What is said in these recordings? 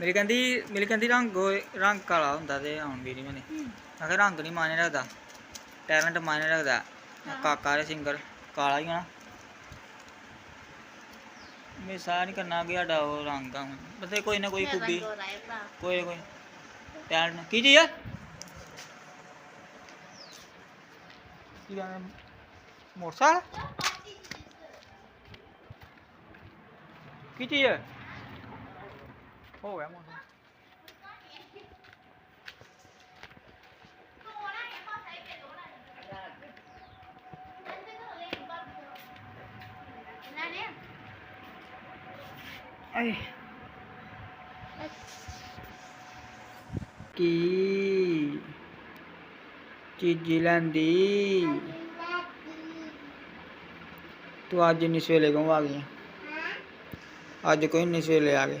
ਮੇਰੀ ਕਹਿੰਦੀ ਮੇਰੀ ਕਹਿੰਦੀ ਰੰਗ ਹੋਏ- ਰੰਗ ਕਾਲਾ ਹੁੰਦਾ ਤੇ ਹੁਣ ਵੀ ਨਹੀਂ ਮਨੇ ਮੈਂ ਕਿਹਾ ਰੰਗ ਨਹੀਂ ਮਾਇਨੇ ਰੱਖਦਾ ਟੈਲੈਂਟ ਮਾਇਨੇ ਰੱਖਦਾ ਕਾਕਾ ਦੇ ਸਿੰਗਰ ਕਾਲਾ ਹੀ ਹੋਣਾ ਮੈਂ ਸਾਰਾ ਨਹੀਂ ਕਰਨਾ ਕਿ ਸਾਡਾ ਉਹ ਰੰਗ ਆ ਬਸ ਕੋਈ ਨਾ ਕੋਈ ਖੂਬੀ ਕੋਈ ਨਾ ਕੋਈ ਟੈਲੈਂਟ ਕੀ ਚੀਜ਼ ਆ ਕੀ ਕਹਿੰਦੇ ਮੋਟਰਸਾਈਕਲ ਕੀ ਚੀਜ਼ ਹੈ ਹੋ ਗਿਆ ਮੋਟਰ ਆਏ ਕੀ ਚੀਜ਼ੀ ਲੈਂਦੀ ਤੂੰ ਅੱਜ ਨਹੀਂ ਸਵੇਲੇ ਕਿਉਂ ਆ ਗਈ ਅੱਜ ਕੋਈ ਨਹੀਂ ਸਵੇਲੇ ਆ ਗਏ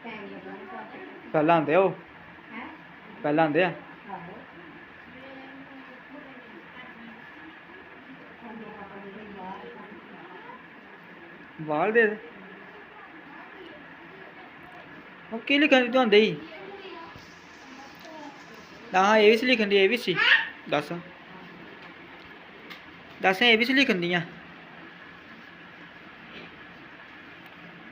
ਕੋਮਾ ਪਾਪਾ ਇਹਦੇ ਨੇ ਉਹਨਾਂ ਨੇ ਆਪਣੇ ਅੱਗੇ ਰਹੇ ਸੇਵਾਦਾਰ ਉਹਨਾਂ ਨੇ ਕੀਤੀ ਹੈ ਪੇੜ ਸਭ ਆ ਜਲਦੀ ਕਰ ਸਮਝਾਓ ਉੱਪਰ ਗਈ ਕੀਤੀ ਉਹਨਾਂ ਨੇ ਤੇ ਟਾਈਮ ਲੱਗਾ ਨਾ ਪਾਪਾ ਪਹਿਲਾਂ ਆਉਂਦੇ ਆ ਉਹ ਹੈ ਪਹਿਲਾਂ ਆਉਂਦੇ ਆ ਆਹੋ ਉਹਨੇ ਪਾਪਾ ਦੇ ਬਾਹਰ ਵਾਲ ਦੇ ਦੇ ਉਹ ਕੀ ਲਿਖਣ ਦੀ ਹੁੰਦੇ ਹੀ ਹਾਂ ਇਹ ਵੀ ਸੀ ਲਿਖਣ ਦੀ ਇਹ ਵੀ ਸੀ ਦੱਸ ਦੱਸ ਇਹ ਵੀ ਸੀ ਲਿਖਣ ਦੀਆਂ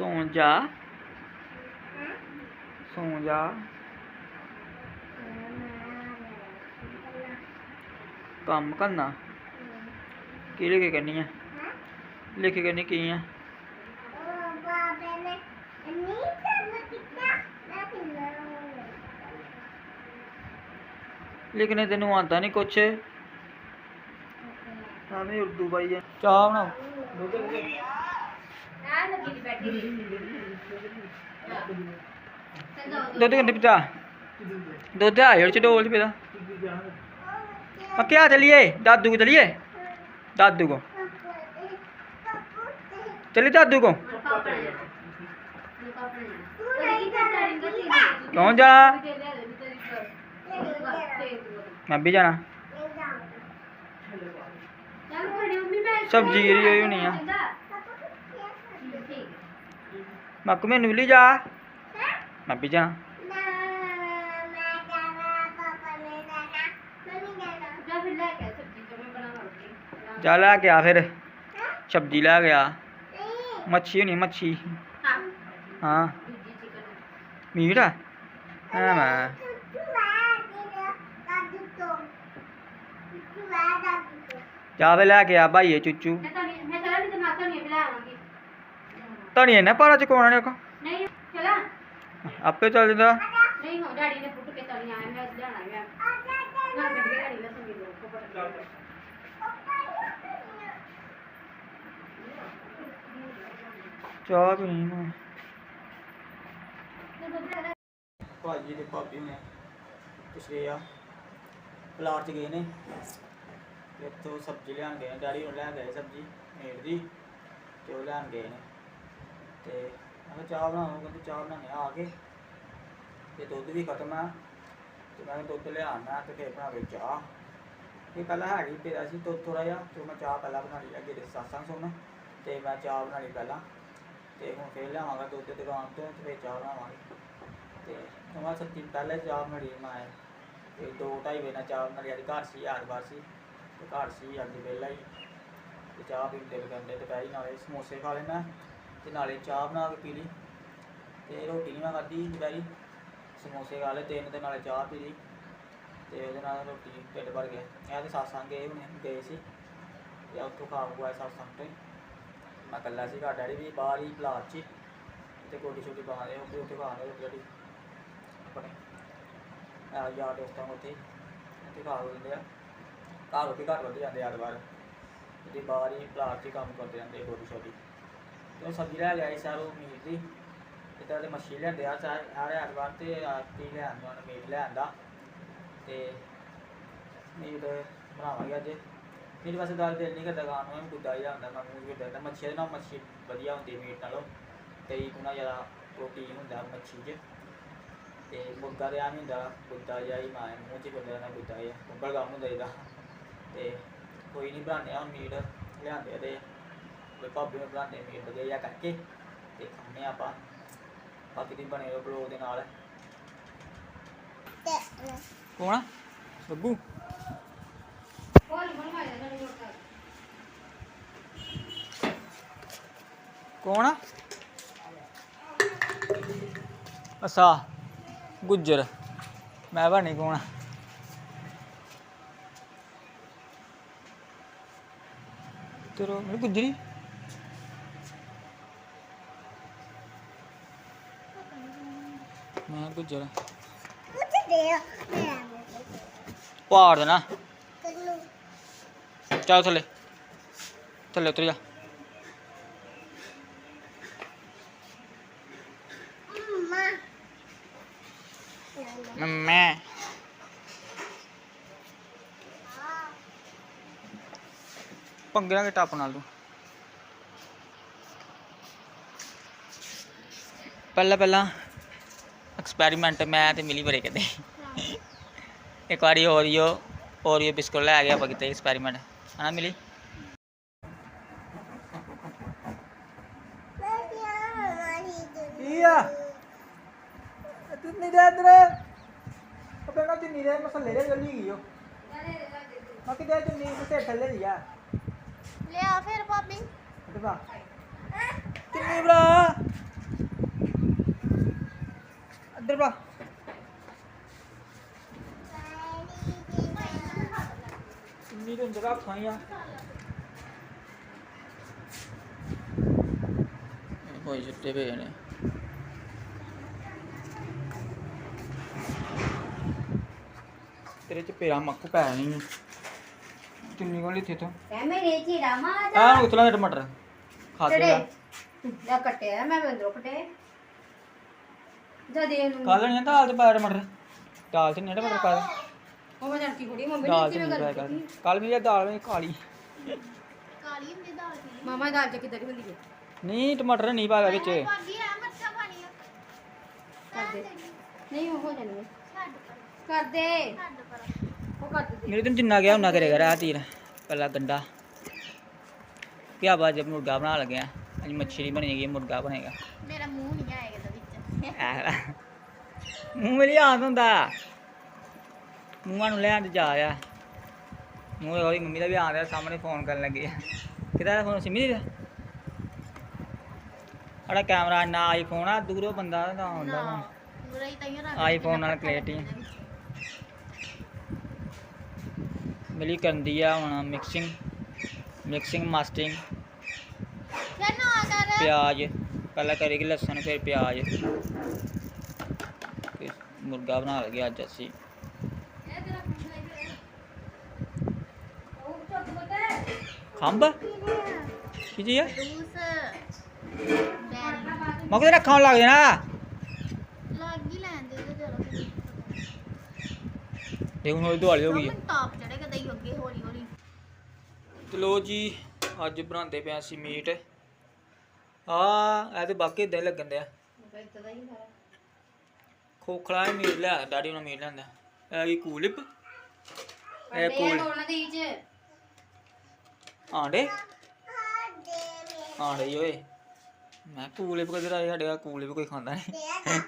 ਸੌਂ ਜਾ। ਸੌਂ ਜਾ। ਕੰਮ ਕਰਨਾ। ਕੀ ਲਿਖ ਕੇ ਕਰਨੀ ਆ? ਲਿਖ ਕੇ ਕਰਨੀ ਕੀ ਆ? ਲਿਖਣੇ ਤੈਨੂੰ ਆਉਂਦਾ ਨਹੀਂ ਕੁਛ। ਆਵੇਂ ਉਰਦੂ ਬਾਈ ਚਾਹ ਬਣਾਓ। दुद्ध किन्ने पीता है ओह्दे डोल च पेदा क्या चलिए? दादू को चलिए। दादू को। चलिए दादू को। कौन जाना मैं भी जाना। सब्ज़ी गिरी होनी है। මක්කුමේ නුලිජා මපිජා जा। मैं भी जा जा ला गया फिर। सब्ज़ी ला गया मच्छी नहीं मच्छी। हाँ। मीट है? जा ला गया भाई चूचू। ਧਣੀਏ ਨਾ ਪਾਰਾ ਚ ਕੋਣਾ ਨੇ ਕੋ ਨਹੀਂ ਚਲਾ। ਆਪੇ ਚੱਲ ਜਾਂਦਾ। ਨਹੀਂ ਹੋ ਡੈਡੀ ਨੇ ਪੁੱਟ ਕੇ ਤਲੀ ਆਇਆ ਮੈਂ ਲਿਆਣਾ ਮੈਂ ਨਾ ਗੱਡੀ ਗਾੜੀ ਲਸਣ ਦੀ ਲੋਕ ਕੋਪਰ ਚਾਹ ਪੀਣੀ ਮੈਂ। ਭਾਜੀ ਦੇ ਭਾਬੀ ਨੇ ਪਿਛਲੇ ਆ ਪਲਾਟ ਚ ਗਏ ਨੇ। ਤੇ ਇੱਥੋਂ ਸਬਜ਼ੀ ਲੈਣ ਗਏ ਡੈਡੀ ਨੂੰ ਲੈਣ ਗਏ ਸਬਜ਼ੀ ਮੇੜ ਦੀ ਤੇ ਉਹ ਲੈਣ ਗਏ ਨੇ। ਤੇ ਮੈਂ ਚਾਹ ਬਣਾਉਂ ਕਹਿੰਦੇ ਚਾਹ ਬਣਾਉਣੇ ਆ ਆ ਕੇ। ਤੇ ਦੁੱਧ ਵੀ ਖਤਮ ਆ। ਤੇ ਮੈਂ ਕਿਹਾ ਦੁੱਧ ਲਿਆਉਣਾ ਤੇ ਫਿਰ ਬਣਾ ਕੇ ਚਾਹ। ਇਹ ਪਹਿਲਾਂ ਹੈਗੀ ਤੇਰਾ ਸੀ ਦੁੱਧ ਥੋੜਾ ਜਿਹਾ, ਤੇ ਮੈਂ ਚਾਹ ਪਹਿਲਾਂ ਬਣਾ ਲਈ, ਅੱਗੇ ਦੇ ਸਾਸਾਂ ਸੁਣ ਤੇ ਮੈਂ ਚਾਹ ਬਣਾ ਲਈ ਪਹਿਲਾਂ। ਤੇ ਹੁਣ ਫਿਰ ਲਿਆਵਾਂਗਾ ਦੁੱਧ ਦੁਕਾਨ ਤੋਂ ਤੇ ਫੇਰ ਚਾਹ ਬਣਾਵਾਂਗੇ। ਤੇ ਨਵਾਂ ਸੱਤੀ ਪਹਿਲੇ ਚਾਹ ਬਣਾਈ ਮੈਂ। ਤੇ ਦੋ ਢਾਈ ਵਜੇ ਨਾਲ ਚਾਹ ਬਣਾਈ ਲਈ ਅੱਜ ਘਰ ਸੀ, ਐਤਵਾਰ ਸੀ। ਤੇ ਘਰ ਸੀ ਅੱਜ ਵਿਹਲਾ ਹੀ। ਤੇ ਚਾਹ ਪੀਣ ਦੇ ਕਰਦੇ, ਦੁਪਹਿਰੀ ਨਾਲੇ ਸਮੋਸੇ ਖਾ ਲੈਣਾ ਤੇ ਨਾਲੇ ਚਾਹ ਬਣਾ ਕੇ ਪੀ ਲਈ ਤੇ ਰੋਟੀ ਨਹੀਂ ਮੈਂ ਖਾਧੀ ਦੁਪਹਿਰੀ। ਸਮੋਸੇ ਖਾ ਲਏ ਤਿੰਨ ਤੇ ਨਾਲੇ ਚਾਹ ਪੀ ਲਈ ਤੇ ਉਹਦੇ ਨਾਲ ਰੋਟੀ ਢਿੱਡ ਭਰ ਗਿਆ। ਇਹ ਤੇ ਸਾਸਾਂ ਗਏ ਹੁਣੇ, ਗਏ ਸੀ ਤੇ ਉੱਥੋਂ ਖਾ ਖੁਆ ਸਾਸਾਂ ਤੋਂ। ਹੀ। ਮੈਂ ਇਕੱਲਾ ਸੀ, ਘਰ ਡੈਡੀ ਵੀ ਬਾਹਰ ਹੀ ਪਲਾਟ 'ਚ ਹੀ ਤੇ ਗੋਡੀ ਛੋਟੀ ਪਾ ਰਹੇ, ਉਹ ਉੱਥੇ ਖਾ ਰਹੇ ਰੋਟੀ ਜਿਹੜੀ ਆਪਣੇ। ਆ ਯਾਰ ਦੋਸਤਾਂ ਨੂੰ ਉੱਥੇ ਉੱਥੇ ਖਾ ਲੈਂਦੇ ਆ। ਘਰ ਰੋਟੀ ਘਰ ਵੱਧ ਜਾਂਦੇ ਆ ਵਾਰ ਤੇ ਬਾਹਰ ਹੀ ਪਲਾਟ 'ਚ ਹੀ ਕੰਮ ਕਰਦੇ ਜਾਂਦੇ ਗੋਡੀ ਛੋਟੀ ਤੇ ਉਹ ਸਬਜ਼ੀ ਲੈ ਲਿਆਈ ਸਾਰੋ ਮੀਟ ਦੀ। ਇੱਦਾਂ ਮੱਛੀ ਲਿਆਂਦੇ ਆ ਸਾਰੇ ਐਤਵਾਰ ਤੇ ਆਤੀ ਲੈਣ ਨੂੰ ਮੀਟ ਲੈਣ ਦਾ ਤੇ ਮੀਟ ਬਣਾਵਾਂਗੇ ਅੱਜ। ਮੇਰੇ ਪਾਸੇ ਦਾਲ ਦਿਲ ਨਹੀਂ ਕਰਦਾ ਖਾਣ ਨੂੰ ਗੁੱਦਾ ਜਿਹਾ ਹੁੰਦਾ ਮੈਂ ਮੂੰਹ ਗੁੱਦਾ ਹੁੰਦਾ। ਮੱਛੀ ਦੇ ਨਾਲ ਮੱਛੀ ਵਧੀਆ ਹੁੰਦੀ ਮੀਟ ਨਾਲੋਂ। ਕਈ ਗੁਣਾ ਜ਼ਿਆਦਾ ਪ੍ਰੋਟੀਨ ਹੁੰਦਾ ਮੱਛੀ 'ਚ। ਤੇ ਮੁਰਗਾ ਦੇ ਆਮ ਹੁੰਦਾ, ਗੁੱਦਾ ਜਿਹਾ ਹੀ ਮਾਂ, ਮੂੰਹ 'ਚ ਗੁੱਦਾ ਨਾ ਗੁੱਦਾ ਜਿਹਾ। ਉੱਪਰ ਗਮ ਹੁੰਦਾ ਇਹਦਾ। ਤੇ ਕੋਈ ਨਹੀਂ ਬਣਾਉਂਦੇ ਆ, ਹੁਣ ਮੀਟ ਲਿਆਂਦੇ ਆ ਤੇ ਮੇਰੇ ਭਾਬੀ ਨੂੰ ਬਣਾਉਂਦੇ ਮੀਟ ਵਧੀਆ ਜਿਹਾ ਕਰਕੇ ਤੇ ਖਾਂਦੇ ਆ ਆਪਾਂ ਬਾਕੀ ਦੀ ਬਣੇ ਰਹੋ ਬਲੌਗ ਦੇ ਨਾਲ ਕੌਣ ਆ ਬੱਬੂ ਹੌਲੀ ਹੌਲੀ ਮਾਰਿਆ ਨਾ ਰੋਟਾ ਕੌਣ ਆ ਅਸਾ ਗੁੱਜਰ ਮੈਂ ਬਣੀ ਕੌਣ ਆ ਤੇਰਾ ਮੇਰੇ ਗੁੱਜਰੀ ਮੈਂ ਗੁੱਜਰ ਪਹਾੜ ਦੇਣਾ ਚੱਲ ਥੱਲੇ। ਥੱਲੇ ਉਤਰ ਜਾ। ਮੈਂ ਪੰਗਿਆਂ ਦੇ ਟੱਪ ਨਾਲ ਤੂੰ। ਪਹਿਲਾਂ ਪਹਿਲਾਂ ਐਕਸਪੈਰੀਮੈਂਟ ਮੈਂ ਤੇ ਮਿਲੀ ਬਰੇ ਕਿਤੇ ਇੱਕ ਵਾਰੀ ਓਰੀਓ ਓਰੀਓ ਬਿਸਕੁਟ ਲੈ ਗਿਆ ਆਪਾਂ ਕਿਤੇ ਐਕਸਪੈਰੀਮੈਂਟ ਹਨਾ ਮਿਲੀ ਕੀ ਆ ਤੂੰ ਨਹੀਂ ਦੇ ਅੰਦਰ ਉਹ ਕਹਿੰਦਾ ਤੂੰ ਨਹੀਂ ਦੇ ਮਸਲੇ ਦੇ ਜਲਦੀ ਗਈ ਉਹ ਮੈਂ ਕਿਤੇ ਤੂੰ ਨਹੀਂ ਤੇ ਥੱਲੇ ਦੀ ਆ ਲਿਆ ਫਿਰ ਭਾਬੀ ਇੱਧਰ ਬਾ ਕਿੰਨੀ ਭਰਾ ਕਿੰਨੀ ਤੋਂ ਜਗ੍ਹਾ ਖਾਈਆਂ ਕੋਈ ਛੁੱਟੇ ਪਏ ਨੇ। ਤੇਰੇ ਚ ਪੇਰਾ ਮੱਕ ਪੈ ਨਹੀਂ ਕਿੰਨੀ ਕੋਲ ਇੱਥੇ ਤੋਂ? ਐ ਮੇਰੇ ਚੀੜਾ ਮਾਂ ਆ ਉਤਲਾ ਦੇ। ਟਮਾਟਰ ਖਾਤੇ ਆ ਜਾ ਕੱਟਿਆ ਮੈਂ ਬੰਦਰੋਂ ਕੱਟੇ ਜਦ ਇਹਨੂੰ। ਖਾ ਲੈਣੀ ਆ ਦਾਲ ਤੇ ਪਾ ਟਮਾਟਰ ਦਾਲ ਤੇ ਨਹੀਂ ਟਮਾਟਰ ਪਾ ਦੇ। ਉਹ ਮੈਂ ਜਾਣ ਕੀ ਕੁੜੀ ਮੰਮੀ ਦਾਲ ਕਿਵੇਂ ਨਹੀਂ ਪਾਇਆ ਕਰ ਕੱਲ ਮੇਰੀ ਦਾਲ ਵਿੱਚ ਕਾਲੀ ਕਾਲੀ ਹੁੰਦੀ ਦਾਲ ਦੀ ਮਾਮਾ ਦੀ ਦਾਲ ਚ ਕਿੱਦਾਂ ਦੀ ਹੁੰਦੀ ਹੈ ਨਹੀਂ ਟਮਾਟਰ ਨਹੀਂ ਪਾਇਆ ਵਿੱਚ। ਆ ਮੱਛਾ ਪਾਣੀ ਨਹੀਂ ਉਹ ਹੋ ਜਾਣੀ ਹੈ ਛੱਡ ਪਰ। ਕਰ ਦੇ। ਛੱਡ ਪਰ। ਉਹ ਕਰ ਦੇ। ਮੇਰੇ ਤੋਂ ਜਿੰਨਾ ਗਿਆ ਉਹਨਾਂ ਕਰੇਗਾ ਰਾਹ ਤੀਰ ਪਹਿਲਾਂ ਗੰਡਾ। ਪਿਆ ਬਾਜ ਮੁਰਗਾ ਬਣਾ ਲੱਗਿਆ ਅੱਜ ਮੱਛੀ ਬਣੀ ਹੈਗੀ ਮੁਰਗਾ ਬਣੇਗਾ। ਮੇਰਾ ਮੂੰਹ ਨਹੀਂ ਆਏਗਾ ਇਹਦੇ ਵਿੱਚ। ਮੂੰਹ ਮੇਰੀ ਆਦ ਹੁੰਦਾ। ਮੂੰਹਾਂ ਨੂੰ ਲੈਣ ਜਾ ਆ ਮੂੰਹ ਉਹਦੀ ਮੰਮੀ ਦਾ ਵੀ ਆਂਦਾ ਸਾਹਮਣੇ ਫੋਨ ਕਰਨ ਲੱਗੇ ਆ। ਕਿਹਦਾ ਫੋਨ ਸਿਮੀ ਦਾ? ਸਾਡਾ ਕੈਮਰਾ ਨਾ ਆਈਫੋਨ ਆ ਦੂਰੋਂ ਬੰਦਾ ਦਾ ਹੁੰਦਾ ਨਾ ਆਈਫੋਨ ਨਾਲ ਕਲੈਰਿਟੀ ਮਿਲੀ ਕਰਦੀ ਆ ਹੁਣ ਮਿਕਸਿੰਗ ਮਿਕਸਿੰਗ ਮਾਸਟਰਿੰਗ ਨਾ ਪਿਆਜ਼ ਪਹਿਲਾਂ ਕਰੇਗੀ ਲਸਣ ਫਿਰ ਪਿਆਜ਼। ਮੁਰਗਾ ਬਣਾ ਲਗੇ ਅੱਜ ਅਸੀਂ ਇਹ ਤੇਰਾ ਪੁੱਛਣਾ ਹੀ ਉਹ ਚੁੱਪ ਬਤੇ ਖੰਭ? ਕੀ ਜੀ ਆ? ਜੂਸ। ਮੈਂ ਕਿਤੇ ਰੱਖਾਂ ਲੱਗ ਜਾਣਾ। ਲੱਗ ਹੀ ਲੈਂਦੇ ਉਹਦੇ ਜਰਾ ਦੇਖ ਹੁਣ ਦੁਆਲੀ ਹੋ ਗਈ ਆ। ਮੈਨੂੰ ਤਾਪ ਚੜੇਗਾ ਦਈ ਅੱਗੇ ਹੌਲੀ ਹੌਲੀ। ਤੇ ਲੋ ਜੀ ਅੱਜ ਬਣਾਉਂਦੇ ਪਿਆ ਅਸੀਂ ਮੀਟ। ਆ ਇਹ ਤੇ ਬਾਕੀ ਇਦਾਂ ਹੀ ਲੱਗਣ ਦਿਆ। ਖੋਖਲਾ ਹੀ ਮੀਟ ਲਿਆ ਡੈਡੀ ਉਹਨਾਂ ਮੀਟ ਲਿਆਂਦਾ। ਇਹ ਕੀ ਕੂਲਿਪ। ਇਹ ਇਹ ਕੂਲ ਉਹਨਾਂ ਦੇ ਵਿੱਚ ਆਂਡੇ ਆਂਡੇ ਹੀ ਓਏ ਮੈਂ ਕੂਲਿਪ ਕਿਧਰ ਆਏ ਸਾਡੇ ਆ ਕੂਲਿਪ ਕੋਈ ਖਾਂਦਾ ਨਹੀਂ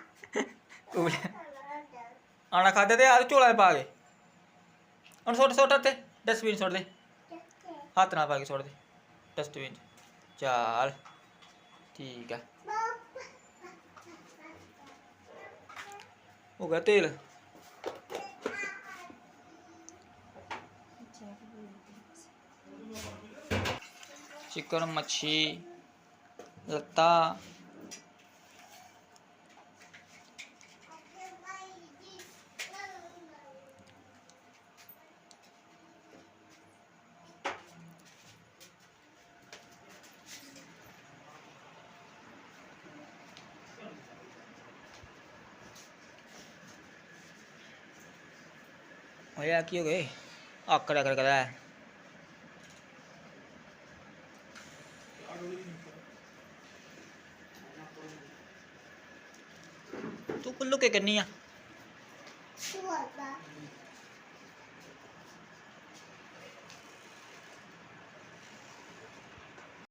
ਕੂਲ ਆਣਾ ਖਾਦੇ ਤੇ ਆ ਝੋਲਾ 'ਚ ਪਾ ਕੇ ਹੁਣ ਸੁੱਟ ਸੁੱਟ ਤੇ ਡਸਟਬਿਨ ਸੁੱਟ ਦੇ ਹੱਥ ਨਾਲ ਪਾ ਕੇ ਸੁੱਟ ਦੇ ਡਸਟਬਿਨ ਚਾਲ ਠੀਕ ਆ ਹੋ ਗਿਆ ਤੇਲ चिकन मच्छी लता भैया की हो गए आकर आकर करा है ਕੇ ਕਿੰਨੀ ਆ? 12